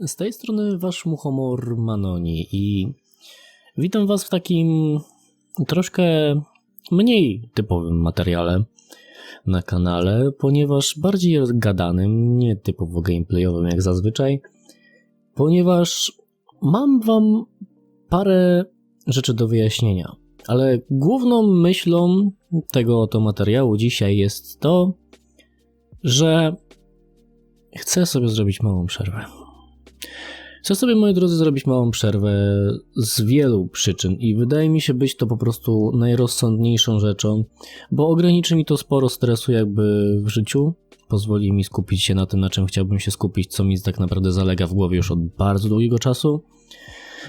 Z tej strony wasz muchomor Manoni i witam was w takim troszkę mniej typowym materiale na kanale, ponieważ bardziej gadanym, nie typowo gameplayowym jak zazwyczaj, ponieważ mam wam parę rzeczy do wyjaśnienia. Ale główną myślą tego oto materiału dzisiaj jest to, że chcę sobie zrobić małą przerwę. Chcę sobie, moi drodzy, zrobić małą przerwę z wielu przyczyn i wydaje mi się być to po prostu najrozsądniejszą rzeczą, bo ograniczy mi to sporo stresu jakby w życiu, pozwoli mi skupić się na tym, na czym chciałbym się skupić, co mi tak naprawdę zalega w głowie już od bardzo długiego czasu.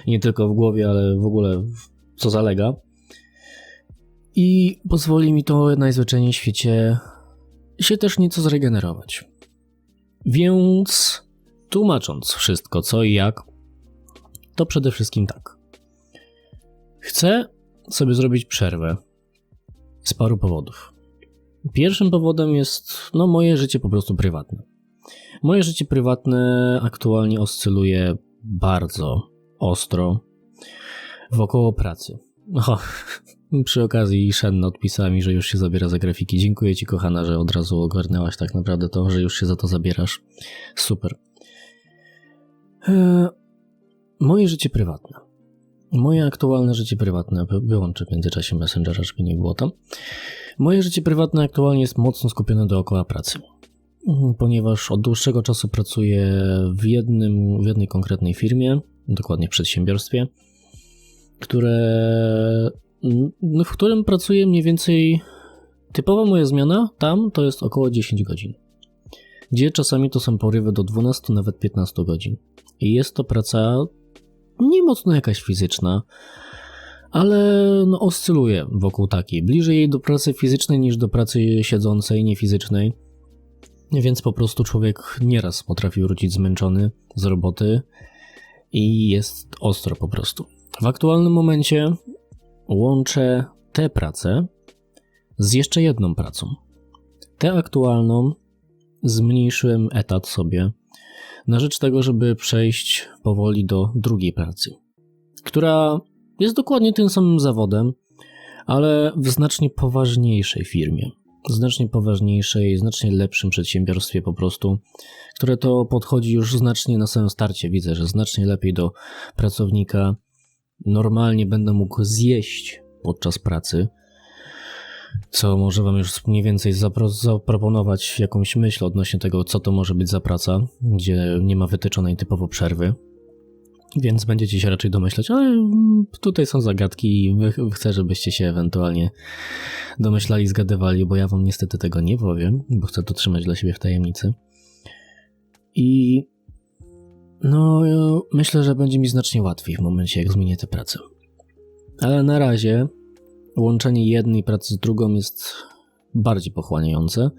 Nie tylko w głowie, ale w ogóle co zalega. I pozwoli mi to najzwyczajniej w świecie się też nieco zregenerować. Więc tłumacząc wszystko co i jak, to przede wszystkim tak. Chcę sobie zrobić przerwę z paru powodów. Pierwszym powodem jest no, moje życie po prostu prywatne. Moje życie prywatne aktualnie oscyluje bardzo ostro wokoło pracy. O, przy okazji Shen odpisała mi, że już się zabiera za grafiki. Dziękuję ci, kochana, że od razu ogarnęłaś tak naprawdę to, że już się za to zabierasz. Super. Eee, moje życie prywatne. Moje aktualne życie prywatne, wyłączę w międzyczasie Messengera, żeby nie było tam. Moje życie prywatne aktualnie jest mocno skupione dookoła pracy. Ponieważ od dłuższego czasu pracuję w, jednym, w jednej konkretnej firmie, dokładnie w przedsiębiorstwie, które, w którym pracuję mniej więcej. Typowa moja zmiana tam to jest około 10 godzin. Gdzie czasami to są porywy do 12, nawet 15 godzin. I jest to praca nie mocno jakaś fizyczna, ale no, oscyluje wokół takiej. Bliżej jej do pracy fizycznej niż do pracy siedzącej, niefizycznej. Więc po prostu człowiek nieraz potrafi wrócić zmęczony z roboty i jest ostro po prostu. W aktualnym momencie łączę tę pracę z jeszcze jedną pracą. Tę aktualną zmniejszyłem etat sobie na rzecz tego, żeby przejść powoli do drugiej pracy, która jest dokładnie tym samym zawodem, ale w znacznie poważniejszej firmie. Znacznie poważniejszej, znacznie lepszym przedsiębiorstwie po prostu, które to podchodzi już znacznie na samym starcie. Widzę, że znacznie lepiej do pracownika normalnie będę mógł zjeść podczas pracy, co może Wam już mniej więcej zapro zaproponować jakąś myśl odnośnie tego, co to może być za praca, gdzie nie ma wytyczonej typowo przerwy. Więc będziecie się raczej domyślać, ale tutaj są zagadki i chcę, żebyście się ewentualnie domyślali, zgadywali, bo ja wam niestety tego nie powiem, bo chcę to trzymać dla siebie w tajemnicy. I no, myślę, że będzie mi znacznie łatwiej w momencie, jak zmienię tę pracę. Ale na razie łączenie jednej pracy z drugą jest bardziej pochłaniające.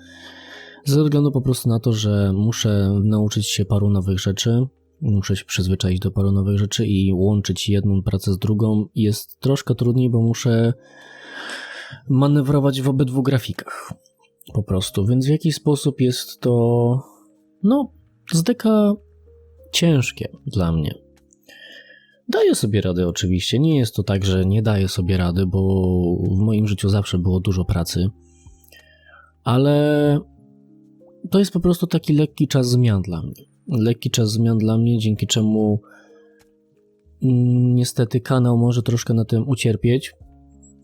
Ze względu po prostu na to, że muszę nauczyć się paru nowych rzeczy, muszę się przyzwyczaić do paru nowych rzeczy i łączyć jedną pracę z drugą jest troszkę trudniej, bo muszę manewrować w obydwu grafikach. Po prostu, więc w jaki sposób jest to, no, z deka ciężkie dla mnie. Daję sobie radę oczywiście. Nie jest to tak, że nie daję sobie rady, bo w moim życiu zawsze było dużo pracy. Ale to jest po prostu taki lekki czas zmian dla mnie. Lekki czas zmian dla mnie, dzięki czemu mm, niestety kanał może troszkę na tym ucierpieć.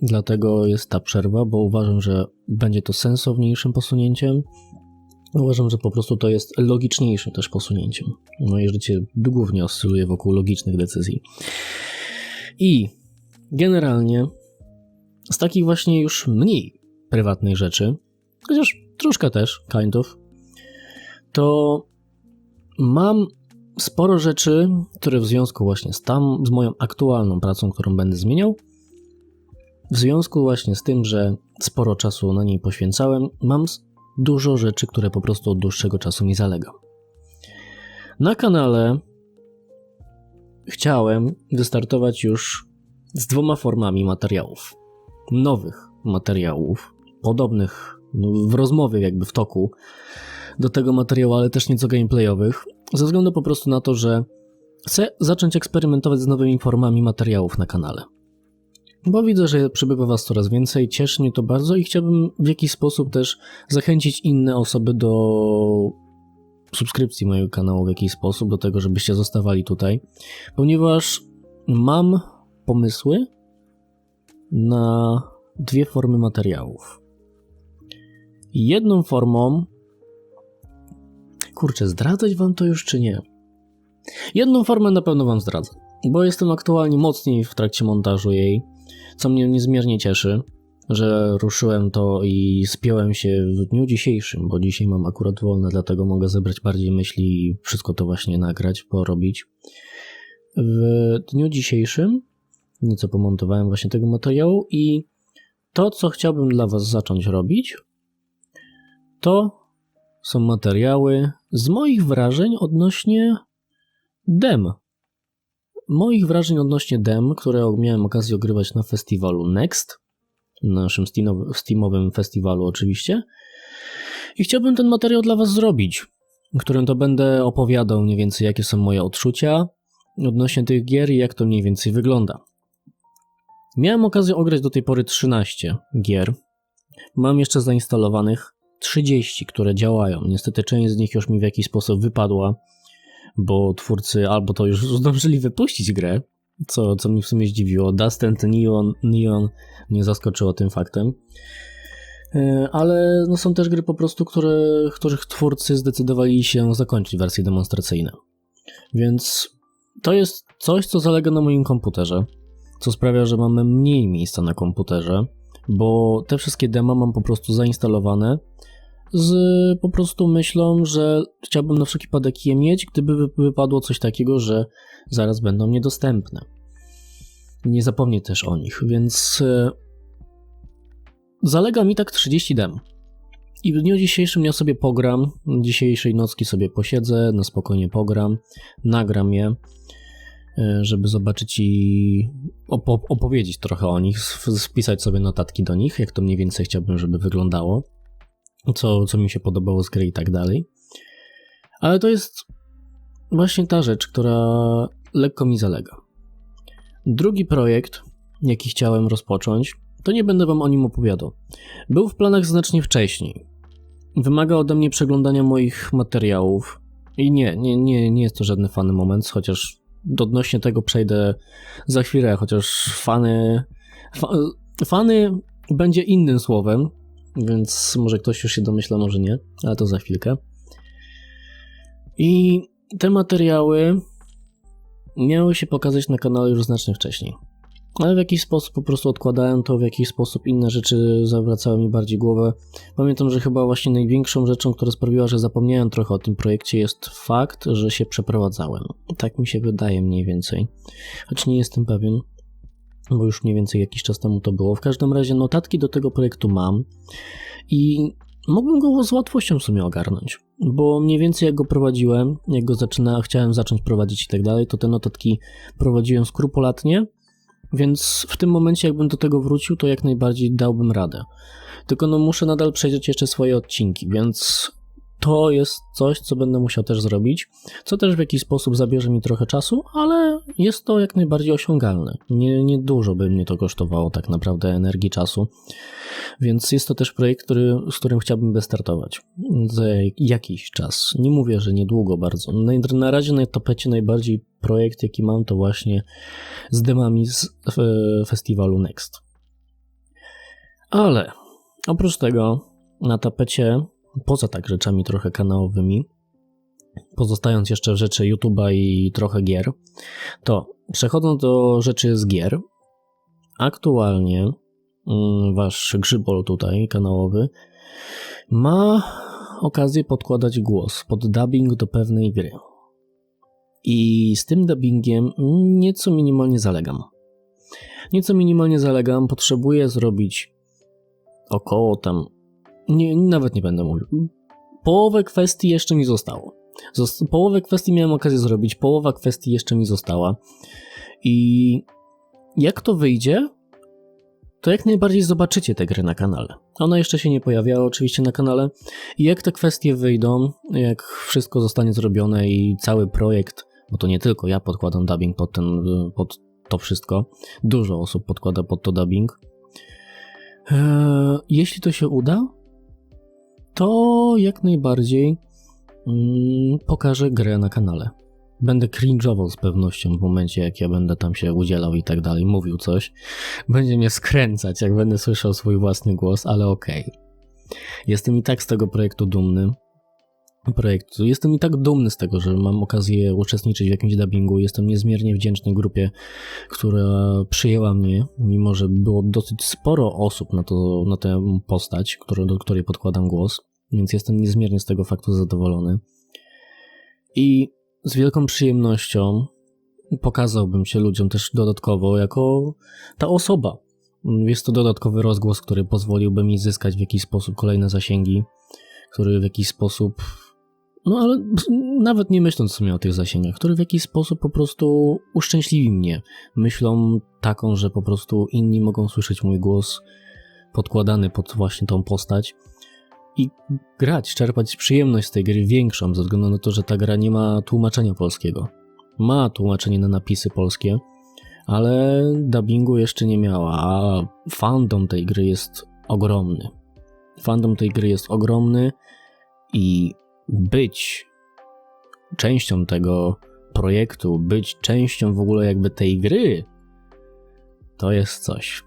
Dlatego jest ta przerwa, bo uważam, że będzie to sensowniejszym posunięciem Uważam, że po prostu to jest logiczniejszym też posunięciem. Moje życie głównie oscyluje wokół logicznych decyzji. I generalnie z takich właśnie już mniej prywatnych rzeczy, chociaż troszkę też, kind of, to mam sporo rzeczy, które w związku właśnie z tam, z moją aktualną pracą, którą będę zmieniał, w związku właśnie z tym, że sporo czasu na niej poświęcałem, mam dużo rzeczy, które po prostu od dłuższego czasu mi zalega. Na kanale chciałem wystartować już z dwoma formami materiałów. Nowych materiałów, podobnych no, w rozmowie, jakby w toku do tego materiału, ale też nieco gameplayowych. ze względu po prostu na to, że chcę zacząć eksperymentować z nowymi formami materiałów na kanale. Bo widzę, że przybywa Was coraz więcej, cieszy mnie to bardzo i chciałbym w jakiś sposób też zachęcić inne osoby do subskrypcji mojego kanału w jakiś sposób, do tego, żebyście zostawali tutaj, ponieważ mam pomysły na dwie formy materiałów. Jedną formą. Kurczę, zdradzać wam to już czy nie? Jedną formę na pewno wam zdradzę, bo jestem aktualnie mocniej w trakcie montażu jej, co mnie niezmiernie cieszy, że ruszyłem to i spiąłem się w dniu dzisiejszym, bo dzisiaj mam akurat wolne, dlatego mogę zebrać bardziej myśli i wszystko to właśnie nagrać, porobić. W dniu dzisiejszym nieco pomontowałem właśnie tego materiału i to, co chciałbym dla Was zacząć robić, to są materiały z moich wrażeń odnośnie dem. Moich wrażeń odnośnie dem, które miałem okazję ogrywać na festiwalu Next, naszym Steamowym festiwalu oczywiście. I chciałbym ten materiał dla Was zrobić, w którym to będę opowiadał mniej więcej, jakie są moje odczucia odnośnie tych gier i jak to mniej więcej wygląda. Miałem okazję ograć do tej pory 13 gier. Mam jeszcze zainstalowanych 30, które działają. Niestety część z nich już mi w jakiś sposób wypadła, bo twórcy albo to już zdążyli wypuścić grę, co, co mi w sumie zdziwiło. Dust Neon, Neon mnie zaskoczyło tym faktem. E, ale no są też gry po prostu, które, których twórcy zdecydowali się zakończyć wersje demonstracyjne. Więc to jest coś, co zalega na moim komputerze co sprawia, że mamy mniej miejsca na komputerze, bo te wszystkie demo mam po prostu zainstalowane z po prostu myślą, że chciałbym na wszelki wypadek je mieć, gdyby wypadło coś takiego, że zaraz będą niedostępne. Nie zapomnę też o nich, więc e, zalega mi tak 30 dem. I w dniu dzisiejszym ja sobie pogram, dzisiejszej nocki sobie posiedzę, na spokojnie pogram, nagram je E, żeby zobaczyć i opo opowiedzieć trochę o nich, spisać sobie notatki do nich, jak to mniej więcej chciałbym, żeby wyglądało, co, co mi się podobało z gry i tak dalej. Ale to jest właśnie ta rzecz, która lekko mi zalega. Drugi projekt, jaki chciałem rozpocząć, to nie będę wam o nim opowiadał. Był w planach znacznie wcześniej. Wymaga ode mnie przeglądania moich materiałów. I nie, nie, nie, nie jest to żadny fany moment, chociaż odnośnie tego przejdę za chwilę, chociaż fany. Fa, fany będzie innym słowem, więc może ktoś już się domyśla, może nie, ale to za chwilkę. I te materiały miały się pokazać na kanale już znacznie wcześniej ale w jakiś sposób po prostu odkładałem to, w jakiś sposób inne rzeczy zawracały mi bardziej głowę. Pamiętam, że chyba właśnie największą rzeczą, która sprawiła, że zapomniałem trochę o tym projekcie jest fakt, że się przeprowadzałem. Tak mi się wydaje mniej więcej, choć nie jestem pewien, bo już mniej więcej jakiś czas temu to było. W każdym razie notatki do tego projektu mam i mogłem go z łatwością w sumie ogarnąć, bo mniej więcej jak go prowadziłem, jak go zaczyna, chciałem zacząć prowadzić i tak dalej, to te notatki prowadziłem skrupulatnie, więc w tym momencie, jakbym do tego wrócił, to jak najbardziej dałbym radę. Tylko no muszę nadal przejrzeć jeszcze swoje odcinki, więc to jest coś, co będę musiał też zrobić, co też w jakiś sposób zabierze mi trochę czasu, ale jest to jak najbardziej osiągalne. Nie, nie dużo by mnie to kosztowało tak naprawdę energii, czasu, więc jest to też projekt, który, z którym chciałbym wystartować za jakiś czas. Nie mówię, że niedługo bardzo. Na, na razie na topecie najbardziej projekt, jaki mam, to właśnie z demami z festiwalu Next. Ale oprócz tego na tapecie poza tak rzeczami trochę kanałowymi, pozostając jeszcze w rzeczy YouTube'a i trochę gier, to przechodząc do rzeczy z gier, aktualnie mm, wasz grzybol tutaj kanałowy ma okazję podkładać głos pod dubbing do pewnej gry. I z tym dubbingiem nieco minimalnie zalegam. Nieco minimalnie zalegam, potrzebuję zrobić około tam nie, nawet nie będę mówił. Połowę kwestii jeszcze mi zostało. Zost połowę kwestii miałem okazję zrobić, połowa kwestii jeszcze mi została. I jak to wyjdzie, to jak najbardziej zobaczycie te gry na kanale. Ona jeszcze się nie pojawiała oczywiście na kanale i jak te kwestie wyjdą, jak wszystko zostanie zrobione i cały projekt, bo to nie tylko ja podkładam dubbing pod, ten, pod to wszystko, dużo osób podkłada pod to dubbing. Eee, jeśli to się uda, to jak najbardziej mm, pokażę grę na kanale. Będę cringe'ował z pewnością w momencie, jak ja będę tam się udzielał i tak dalej, mówił coś. Będzie mnie skręcać, jak będę słyszał swój własny głos, ale okej. Okay. Jestem i tak z tego projektu dumny. Projektu. Jestem i tak dumny z tego, że mam okazję uczestniczyć w jakimś dubbingu. Jestem niezmiernie wdzięczny grupie, która przyjęła mnie, mimo że było dosyć sporo osób na, to, na tę postać, które, do której podkładam głos, więc jestem niezmiernie z tego faktu zadowolony. I z wielką przyjemnością pokazałbym się ludziom też dodatkowo jako ta osoba. Jest to dodatkowy rozgłos, który pozwoliłby mi zyskać w jakiś sposób kolejne zasięgi, który w jakiś sposób, no ale nawet nie myśląc sobie o tych zasięgach, który w jakiś sposób po prostu uszczęśliwi mnie myślą taką, że po prostu inni mogą słyszeć mój głos podkładany pod właśnie tą postać i grać, czerpać przyjemność z tej gry większą, ze względu na to, że ta gra nie ma tłumaczenia polskiego. Ma tłumaczenie na napisy polskie, ale dubbingu jeszcze nie miała, a fandom tej gry jest ogromny. Fandom tej gry jest ogromny i być częścią tego projektu, być częścią w ogóle jakby tej gry, to jest coś.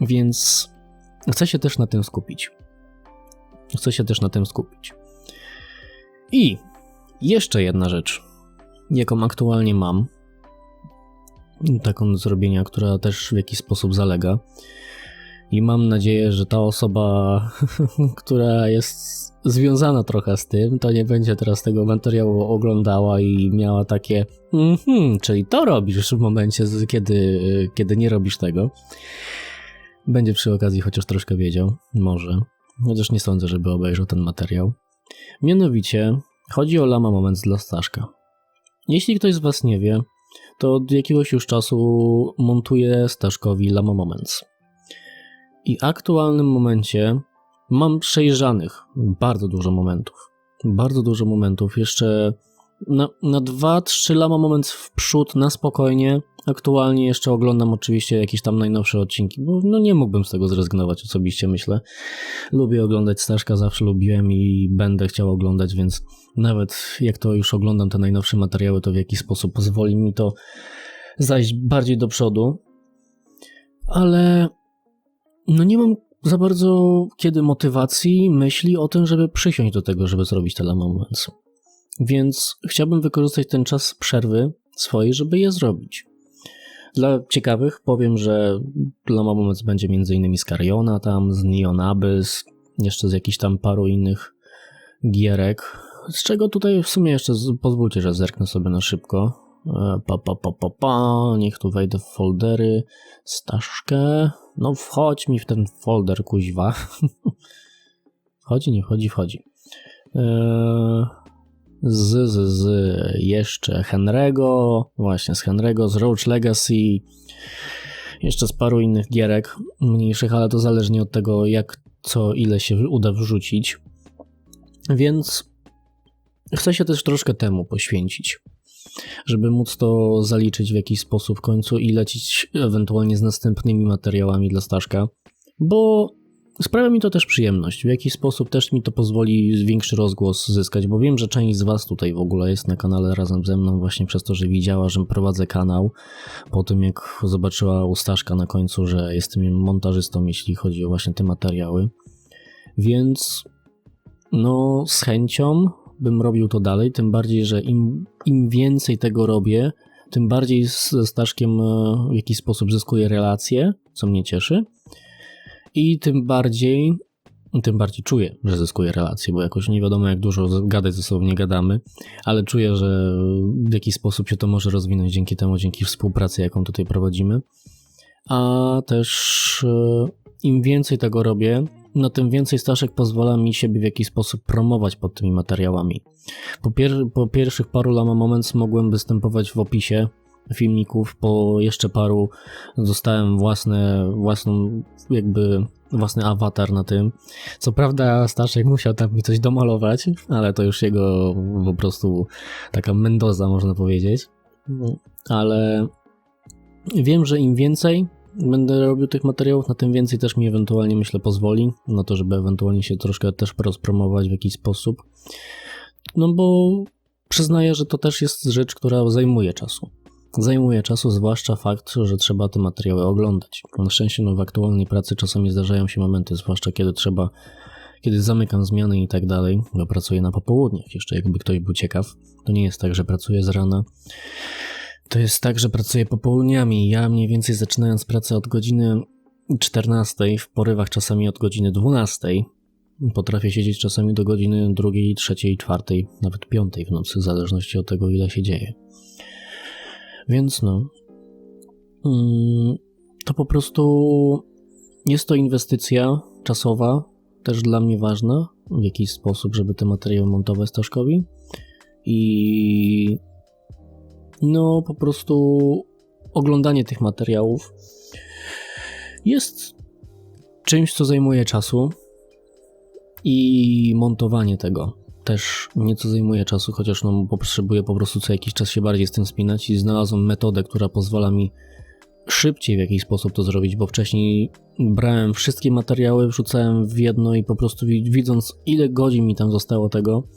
Więc chcę się też na tym skupić. Chcę się też na tym skupić. I jeszcze jedna rzecz, jaką aktualnie mam, taką zrobienia, która też w jakiś sposób zalega. I mam nadzieję, że ta osoba, która jest związana trochę z tym, to nie będzie teraz tego materiału oglądała i miała takie, mhm, czyli to robisz w momencie, kiedy, kiedy nie robisz tego. Będzie przy okazji chociaż troszkę wiedział, może. Chociaż nie sądzę, żeby obejrzał ten materiał. Mianowicie chodzi o Lama Moments dla Staszka. Jeśli ktoś z Was nie wie, to od jakiegoś już czasu montuję Staszkowi Lama Moments. I aktualnym momencie mam przejrzanych bardzo dużo momentów. Bardzo dużo momentów. Jeszcze na, na 2-3 Lama Moments w przód na spokojnie Aktualnie jeszcze oglądam oczywiście jakieś tam najnowsze odcinki, bo no nie mógłbym z tego zrezygnować osobiście, myślę. Lubię oglądać Staszka, zawsze lubiłem i będę chciał oglądać, więc nawet jak to już oglądam te najnowsze materiały, to w jakiś sposób pozwoli mi to zajść bardziej do przodu. Ale no nie mam za bardzo kiedy motywacji, myśli o tym, żeby przysiąść do tego, żeby zrobić te Moments. Więc chciałbym wykorzystać ten czas przerwy swojej, żeby je zrobić. Dla ciekawych powiem, że dla Moments będzie m.in. z Cariona tam, z Neon Abyss, jeszcze z jakichś tam paru innych gierek, z czego tutaj w sumie jeszcze pozwólcie, że zerknę sobie na szybko. E, pa, pa, pa, pa, pa. Niech tu wejdę w foldery. Staszkę. No wchodź mi w ten folder, kuźwa. wchodzi, nie wchodzi, wchodzi. Eee, z, z, z jeszcze Henry'ego, właśnie z Henry'ego, z Roach Legacy, jeszcze z paru innych gierek mniejszych, ale to zależnie od tego, jak co ile się uda wrzucić. Więc chcę się też troszkę temu poświęcić, żeby móc to zaliczyć w jakiś sposób w końcu i lecieć ewentualnie z następnymi materiałami dla Staszka, bo Sprawia mi to też przyjemność. W jakiś sposób też mi to pozwoli większy rozgłos zyskać, bo wiem, że część z Was tutaj w ogóle jest na kanale razem ze mną właśnie przez to, że widziała, że prowadzę kanał. Po tym, jak zobaczyła ustaszka na końcu, że jestem montażystą, jeśli chodzi o właśnie te materiały. Więc no, z chęcią bym robił to dalej, tym bardziej, że im, im więcej tego robię, tym bardziej ze Staszkiem e, w jakiś sposób zyskuję relacje, co mnie cieszy i tym bardziej, tym bardziej czuję, że zyskuję relacje, bo jakoś nie wiadomo jak dużo gadać ze sobą nie gadamy, ale czuję, że w jakiś sposób się to może rozwinąć dzięki temu, dzięki współpracy, jaką tutaj prowadzimy. A też e, im więcej tego robię, no tym więcej Staszek pozwala mi siebie w jakiś sposób promować pod tymi materiałami. Po, pier po pierwszych paru Lama Moments mogłem występować w opisie filmików, po jeszcze paru dostałem własne, własną jakby własny awatar na tym. Co prawda Staszek musiał tam mi coś domalować, ale to już jego po prostu taka Mendoza można powiedzieć. Ale wiem, że im więcej będę robił tych materiałów, na tym więcej też mi ewentualnie myślę pozwoli, na to, żeby ewentualnie się troszkę też rozpromować w jakiś sposób. No bo przyznaję, że to też jest rzecz, która zajmuje czasu. Zajmuje czasu, zwłaszcza fakt, że trzeba te materiały oglądać. Na szczęście no, w aktualnej pracy czasami zdarzają się momenty, zwłaszcza kiedy trzeba, kiedy zamykam zmiany i tak dalej, bo pracuję na popołudniach, jeszcze jakby ktoś był ciekaw. To nie jest tak, że pracuję z rana. To jest tak, że pracuję popołudniami. Ja mniej więcej zaczynając pracę od godziny 14, w porywach czasami od godziny 12, potrafię siedzieć czasami do godziny 2, 3, 4, nawet 5 w nocy, w zależności od tego, ile się dzieje. Więc no, mm, to po prostu jest to inwestycja czasowa, też dla mnie ważna, w jakiś sposób, żeby te materiały montować Staszkowi. I no, po prostu oglądanie tych materiałów jest czymś, co zajmuje czasu i montowanie tego też nieco zajmuje czasu, chociaż no, potrzebuję po prostu co jakiś czas się bardziej z tym spinać i znalazłem metodę, która pozwala mi szybciej w jakiś sposób to zrobić, bo wcześniej brałem wszystkie materiały, wrzucałem w jedno i po prostu widząc ile godzin mi tam zostało tego,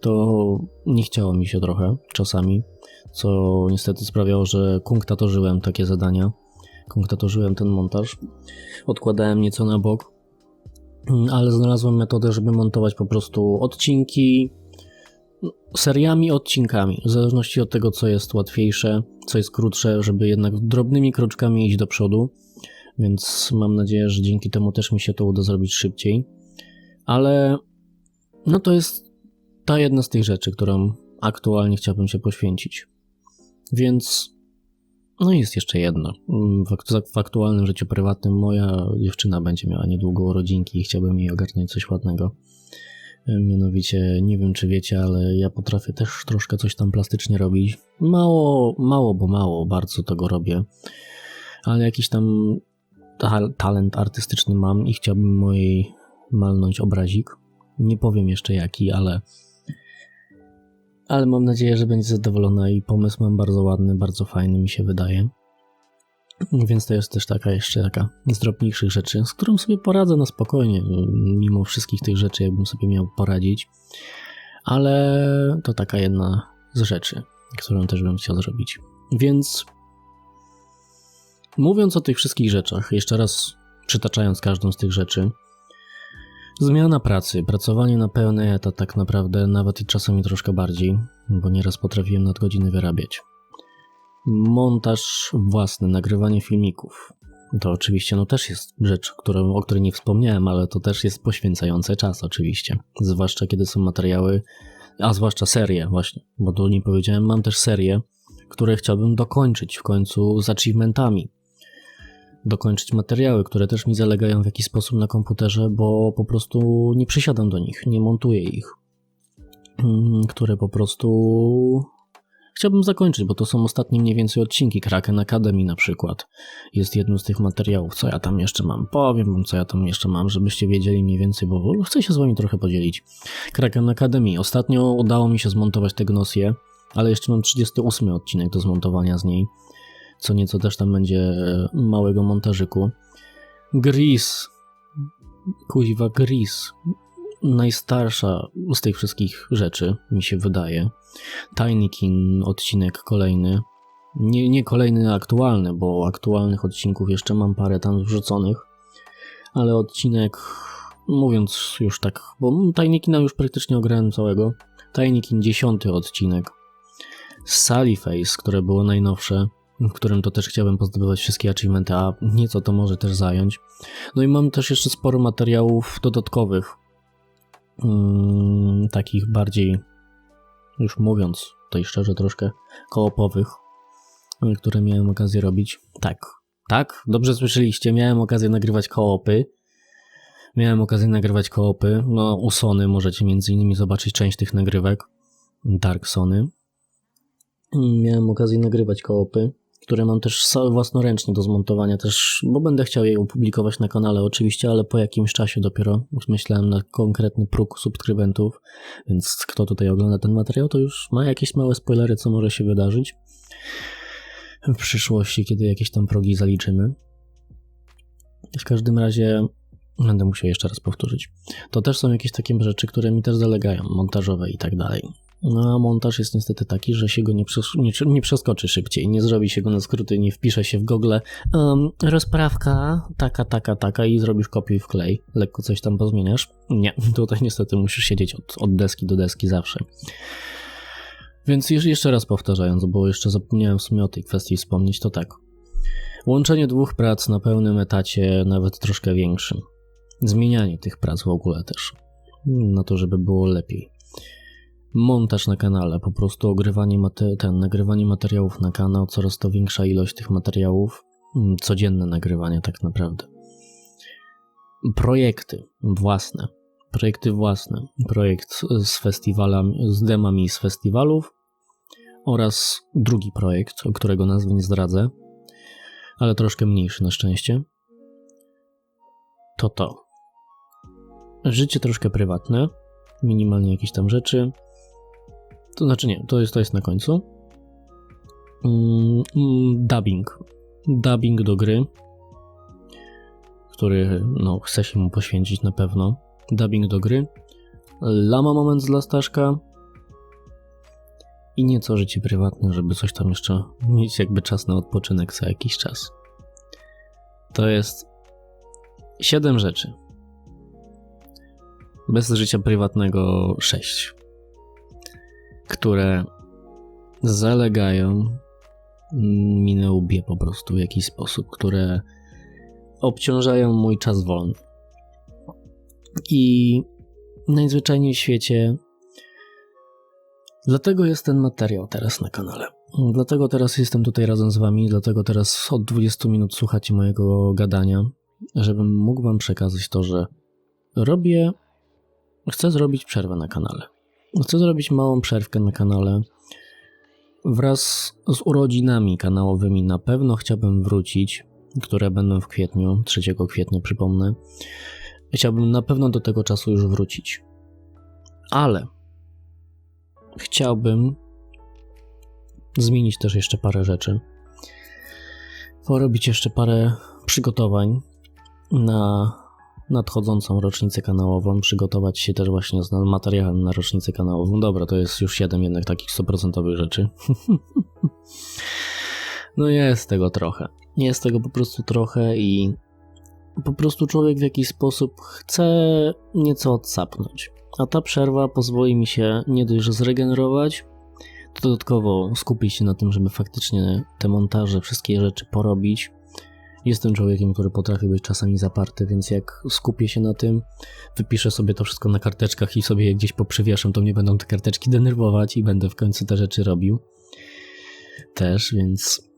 to nie chciało mi się trochę czasami, co niestety sprawiało, że kunktatorzyłem takie zadania, kunktatorzyłem ten montaż, odkładałem nieco na bok, Mm, ale znalazłem metodę, żeby montować po prostu odcinki seriami, odcinkami, w zależności od tego, co jest łatwiejsze, co jest krótsze, żeby jednak drobnymi kroczkami iść do przodu. Więc mam nadzieję, że dzięki temu też mi się to uda zrobić szybciej. Ale no to jest ta jedna z tych rzeczy, którą aktualnie chciałbym się poświęcić. Więc no jest jeszcze jedno. Mm, w, aktualnym życiu prywatnym moja dziewczyna będzie miała niedługo urodzinki i chciałbym jej ogarnąć coś ładnego. E, mianowicie, nie wiem czy wiecie, ale ja potrafię też troszkę coś tam plastycznie robić. Mało, mało, bo mało, bardzo tego robię. Ale jakiś tam ta talent artystyczny mam i chciałbym mojej malnąć obrazik. Nie powiem jeszcze jaki, ale ale mam nadzieję, że będzie zadowolona i pomysł mam bardzo ładny, bardzo fajny mi się wydaje. Więc to jest też taka jeszcze taka z drobniejszych rzeczy, z którą sobie poradzę na spokojnie, mimo wszystkich tych rzeczy, jakbym sobie miał poradzić. Ale to taka jedna z rzeczy, którą też bym chciał zrobić. Więc mówiąc o tych wszystkich rzeczach, jeszcze raz przytaczając każdą z tych rzeczy, Zmiana pracy, pracowanie na pełny etat tak naprawdę, nawet i czasami troszkę bardziej, bo nieraz potrafiłem nadgodziny wyrabiać. Montaż własny, nagrywanie filmików. To oczywiście no też jest rzecz, którą, o której nie wspomniałem, ale to też jest poświęcające czas oczywiście. Zwłaszcza kiedy są materiały, a zwłaszcza serie właśnie, bo tu nie powiedziałem, mam też serie, które chciałbym dokończyć w końcu z achievementami dokończyć materiały, które też mi zalegają w jakiś sposób na komputerze, bo po prostu nie przysiadam do nich, nie montuję ich. Mm, które po prostu chciałbym zakończyć, bo to są ostatnie mniej więcej odcinki Kraken Academy na przykład. Jest jednym z tych materiałów, co ja tam jeszcze mam. Powiem wam, co ja tam jeszcze mam, żebyście wiedzieli mniej więcej, bo chcę się z wami trochę podzielić. Kraken Academy. Ostatnio udało mi się zmontować tę Gnosję, ale jeszcze mam 38 odcinek do zmontowania z niej co nieco też tam będzie e, małego montażyku. Gris. Kuźwa Gris. Najstarsza z tych wszystkich rzeczy, mi się wydaje. Tinykin, odcinek kolejny. Nie, nie kolejny aktualny, bo aktualnych odcinków jeszcze mam parę tam wrzuconych, ale odcinek, mówiąc już tak, bo Tinykina już praktycznie ograłem całego. Tinykin dziesiąty odcinek. Sally Face, które było najnowsze, w którym to też chciałbym pozdobywać wszystkie achievementy, a nieco to może też zająć. No i mam też jeszcze sporo materiałów dodatkowych, mm, takich bardziej, już mówiąc tutaj szczerze, troszkę koopowych, które miałem okazję robić. Tak, tak, dobrze słyszeliście, miałem okazję nagrywać koopy. Miałem okazję nagrywać koopy. No, u Sony możecie między innymi zobaczyć część tych nagrywek. Dark Sony. miałem okazję nagrywać koopy, które mam też własnoręcznie do zmontowania też, bo będę chciał je opublikować na kanale oczywiście, ale po jakimś czasie dopiero już myślałem na konkretny próg subskrybentów, więc kto tutaj ogląda ten materiał, to już ma jakieś małe spoilery, co może się wydarzyć w przyszłości, kiedy jakieś tam progi zaliczymy. W każdym razie będę musiał jeszcze raz powtórzyć. To też są jakieś takie rzeczy, które mi też zalegają, montażowe i tak dalej. No a montaż jest niestety taki, że się go nie, nie, nie przeskoczy szybciej, nie zrobi się go na skróty, nie wpisze się w Google um, rozprawka taka, taka, taka i zrobisz kopiuj w klej, lekko coś tam pozmieniasz. Nie, tutaj niestety musisz siedzieć od, od deski do deski zawsze. Więc jeż- jeszcze raz powtarzając, bo jeszcze zapomniałem w sumie o tej kwestii wspomnieć, to tak. Łączenie dwóch prac na pełnym etacie, nawet troszkę większym. Zmienianie tych prac w ogóle też. Na to, żeby było lepiej. Montaż na kanale, po prostu ogrywanie ten, nagrywanie materiałów na kanał, coraz to większa ilość tych materiałów, mm, codzienne nagrywanie tak naprawdę. Projekty własne, projekty własne, projekt z festiwalami, z demami z festiwalów oraz drugi projekt, o którego nazwy nie zdradzę, ale troszkę mniejszy na szczęście. To to. Życie troszkę prywatne, minimalnie jakieś tam rzeczy. To znaczy nie, to jest, to jest na końcu. Mm, mm, dubbing. Dubbing do gry, który no, chce się mu poświęcić na pewno. Dubbing do gry. Lama moment dla Staszka. I nieco życie prywatne, żeby coś tam jeszcze mieć jakby czas na odpoczynek za jakiś czas. To jest siedem rzeczy. Bez życia prywatnego sześć które zalegają mi na łbie po prostu w jakiś sposób, które obciążają mój czas wolny. I najzwyczajniej w świecie dlatego jest ten materiał teraz na kanale. Dlatego teraz jestem tutaj razem z wami, dlatego teraz od 20 minut słuchacie mojego gadania, żebym mógł wam przekazać to, że robię, chcę zrobić przerwę na kanale. Chcę zrobić małą przerwkę na kanale. Wraz z urodzinami kanałowymi na pewno chciałbym wrócić, które będą w kwietniu, 3 kwietnia przypomnę. Chciałbym na pewno do tego czasu już wrócić. Ale chciałbym zmienić też jeszcze parę rzeczy. Porobić jeszcze parę przygotowań na nadchodzącą rocznicę kanałową, przygotować się też właśnie z materiałem na rocznicę kanałową. Dobra, to jest już 7 jednak takich 100% rzeczy. no jest tego trochę. Jest tego po prostu trochę i po prostu człowiek w jakiś sposób chce nieco odsapnąć. A ta przerwa pozwoli mi się nie dość, zregenerować, dodatkowo skupić się na tym, żeby faktycznie te montaże, wszystkie rzeczy porobić, Jestem człowiekiem, który potrafi być czasami zaparty, więc jak skupię się na tym, wypiszę sobie to wszystko na karteczkach i sobie je gdzieś poprzywieszam, to mnie będą te karteczki denerwować i będę w końcu te rzeczy robił. Też, więc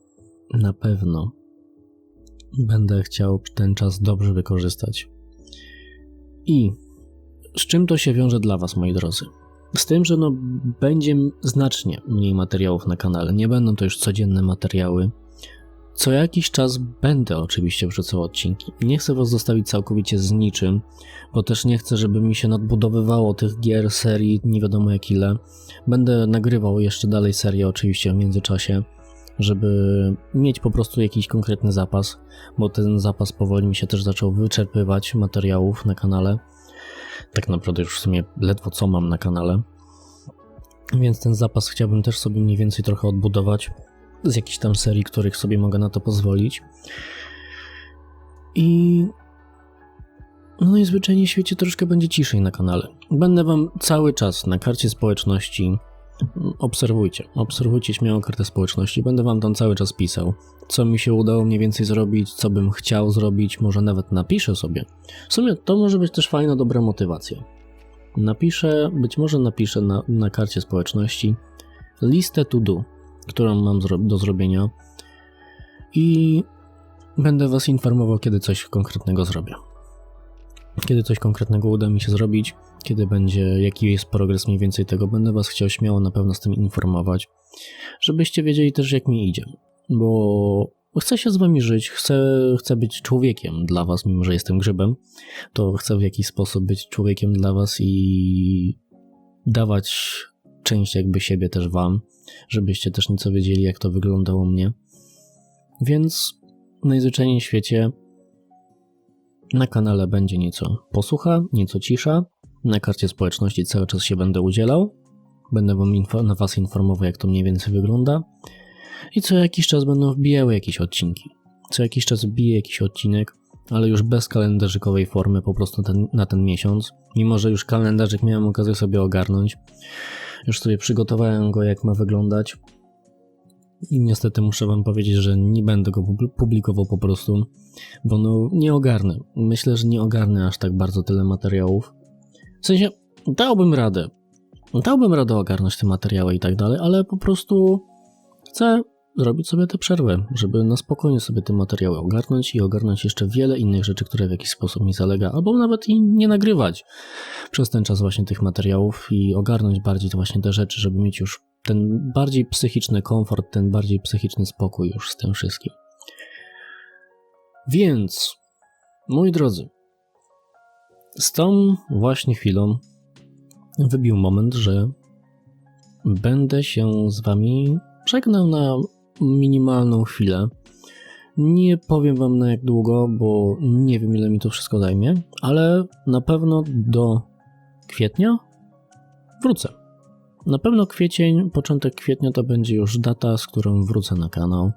na pewno będę chciał ten czas dobrze wykorzystać. I z czym to się wiąże dla Was, moi drodzy? Z tym, że no, będzie znacznie mniej materiałów na kanale. Nie będą to już codzienne materiały co jakiś czas będę oczywiście wrzucał odcinki. Nie chcę was zostawić całkowicie z niczym, bo też nie chcę, żeby mi się nadbudowywało tych gier, serii, nie wiadomo jak ile. Będę nagrywał jeszcze dalej serię oczywiście w międzyczasie, żeby mieć po prostu jakiś konkretny zapas, bo ten zapas powoli mi się też zaczął wyczerpywać materiałów na kanale. Tak naprawdę już w sumie ledwo co mam na kanale. Więc ten zapas chciałbym też sobie mniej więcej trochę odbudować z jakichś tam serii, których sobie mogę na to pozwolić. I no najzwyczajniej w świecie troszkę będzie ciszej na kanale. Będę wam cały czas na karcie społeczności obserwujcie, obserwujcie śmiało kartę społeczności, będę wam tam cały czas pisał, co mi się udało mniej więcej zrobić, co bym chciał zrobić, może nawet napiszę sobie. W sumie to może być też fajna, dobra motywacja. Napiszę, być może napiszę na, na karcie społeczności listę to do, którą mam do zrobienia i będę Was informował, kiedy coś konkretnego zrobię. Kiedy coś konkretnego uda mi się zrobić, kiedy będzie, jaki jest progres mniej więcej tego, będę Was chciał śmiało na pewno z tym informować, żebyście wiedzieli też, jak mi idzie. Bo chcę się z Wami żyć, chcę, chcę być człowiekiem dla Was, mimo że jestem grzybem, to chcę w jakiś sposób być człowiekiem dla Was i dawać część jakby siebie też Wam, żebyście też nieco wiedzieli, jak to wyglądało mnie. Więc najzwyczajniej w świecie na kanale będzie nieco posłucha, nieco cisza. Na karcie społeczności cały czas się będę udzielał. Będę wam na Was informował, jak to mniej więcej wygląda. I co jakiś czas będą wbijały jakieś odcinki. Co jakiś czas wbije jakiś odcinek, ale już bez kalendarzykowej formy, po prostu ten, na ten miesiąc. Mimo, że już kalendarzyk miałem okazję sobie ogarnąć. Już sobie przygotowałem go, jak ma wyglądać. I niestety muszę wam powiedzieć, że nie będę go publikował po prostu, bo no nie ogarnę. Myślę, że nie ogarnę aż tak bardzo tyle materiałów. W sensie dałbym radę. Dałbym radę ogarnąć te materiały i tak dalej, ale po prostu chcę zrobić sobie tę przerwę, żeby na spokojnie sobie te materiały ogarnąć i ogarnąć jeszcze wiele innych rzeczy, które w jakiś sposób mi zalega, albo nawet i nie nagrywać przez ten czas właśnie tych materiałów i ogarnąć bardziej właśnie te rzeczy, żeby mieć już ten bardziej psychiczny komfort, ten bardziej psychiczny spokój już z tym wszystkim. Więc, moi drodzy, z tą właśnie chwilą wybił moment, że będę się z wami żegnał na minimalną chwilę. Nie powiem wam na jak długo, bo nie wiem ile mi to wszystko zajmie, ale na pewno do kwietnia wrócę. Na pewno kwiecień, początek kwietnia to będzie już data, z którą wrócę na kanał.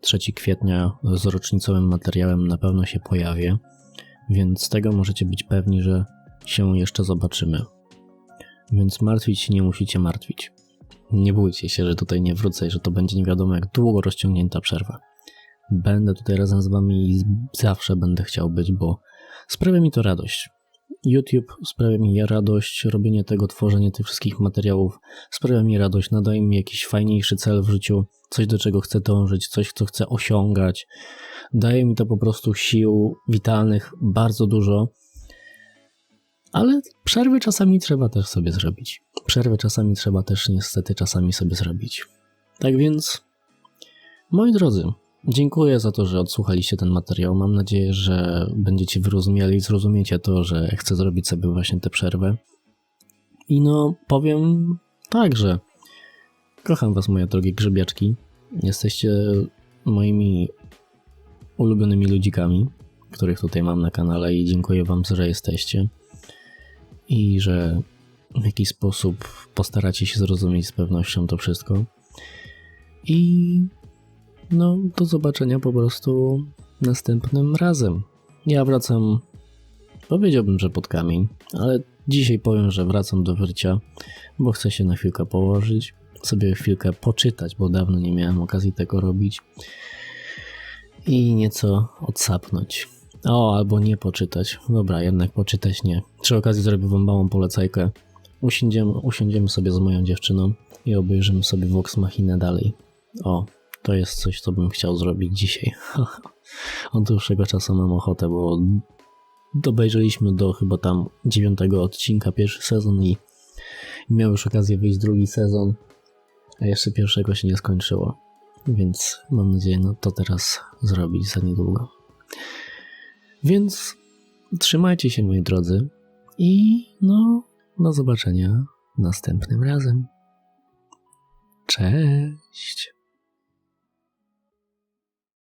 3 kwietnia z rocznicowym materiałem na pewno się pojawię, więc z tego możecie być pewni, że się jeszcze zobaczymy. Więc martwić się nie musicie martwić. Nie bójcie się, że tutaj nie wrócę i że to będzie nie wiadomo jak długo rozciągnięta przerwa. Będę tutaj razem z wami i zawsze będę chciał być, bo sprawia mi to radość. YouTube sprawia mi radość, robienie tego, tworzenie tych wszystkich materiałów sprawia mi radość, nadaje mi jakiś fajniejszy cel w życiu, coś do czego chcę dążyć, coś, co chcę osiągać. Daje mi to po prostu sił witalnych bardzo dużo, ale przerwy czasami trzeba też sobie zrobić. Przerwy czasami trzeba też niestety czasami sobie zrobić. Tak więc, moi drodzy, Dziękuję za to, że odsłuchaliście ten materiał. Mam nadzieję, że będziecie wyrozumiali i zrozumiecie to, że chcę zrobić sobie właśnie tę przerwę. I no, powiem tak, że kocham was, moje drogie grzybiaczki. Jesteście moimi ulubionymi ludzikami, których tutaj mam na kanale i dziękuję wam, że jesteście. I że w jakiś sposób postaracie się zrozumieć z pewnością to wszystko. I no, do zobaczenia po prostu następnym razem. Ja wracam, powiedziałbym, że pod kamień, ale dzisiaj powiem, że wracam do życia, bo chcę się na chwilkę położyć, sobie chwilkę poczytać, bo dawno nie miałem okazji tego robić i nieco odsapnąć. O, albo nie poczytać. Dobra, jednak poczytać nie. Przy okazji zrobię wam małą polecajkę. Usiądziemy, usiądziemy sobie z moją dziewczyną i obejrzymy sobie Vox Machinę dalej. O, to jest coś, co bym chciał zrobić dzisiaj. Od dłuższego czasu mam ochotę, bo dobejrzeliśmy do chyba tam dziewiątego odcinka pierwszy sezon i miał już okazję wyjść drugi sezon, a jeszcze pierwszego się nie skończyło. Więc mam nadzieję no, to teraz zrobić za niedługo. Więc trzymajcie się moi drodzy i no do zobaczenia następnym razem. Cześć!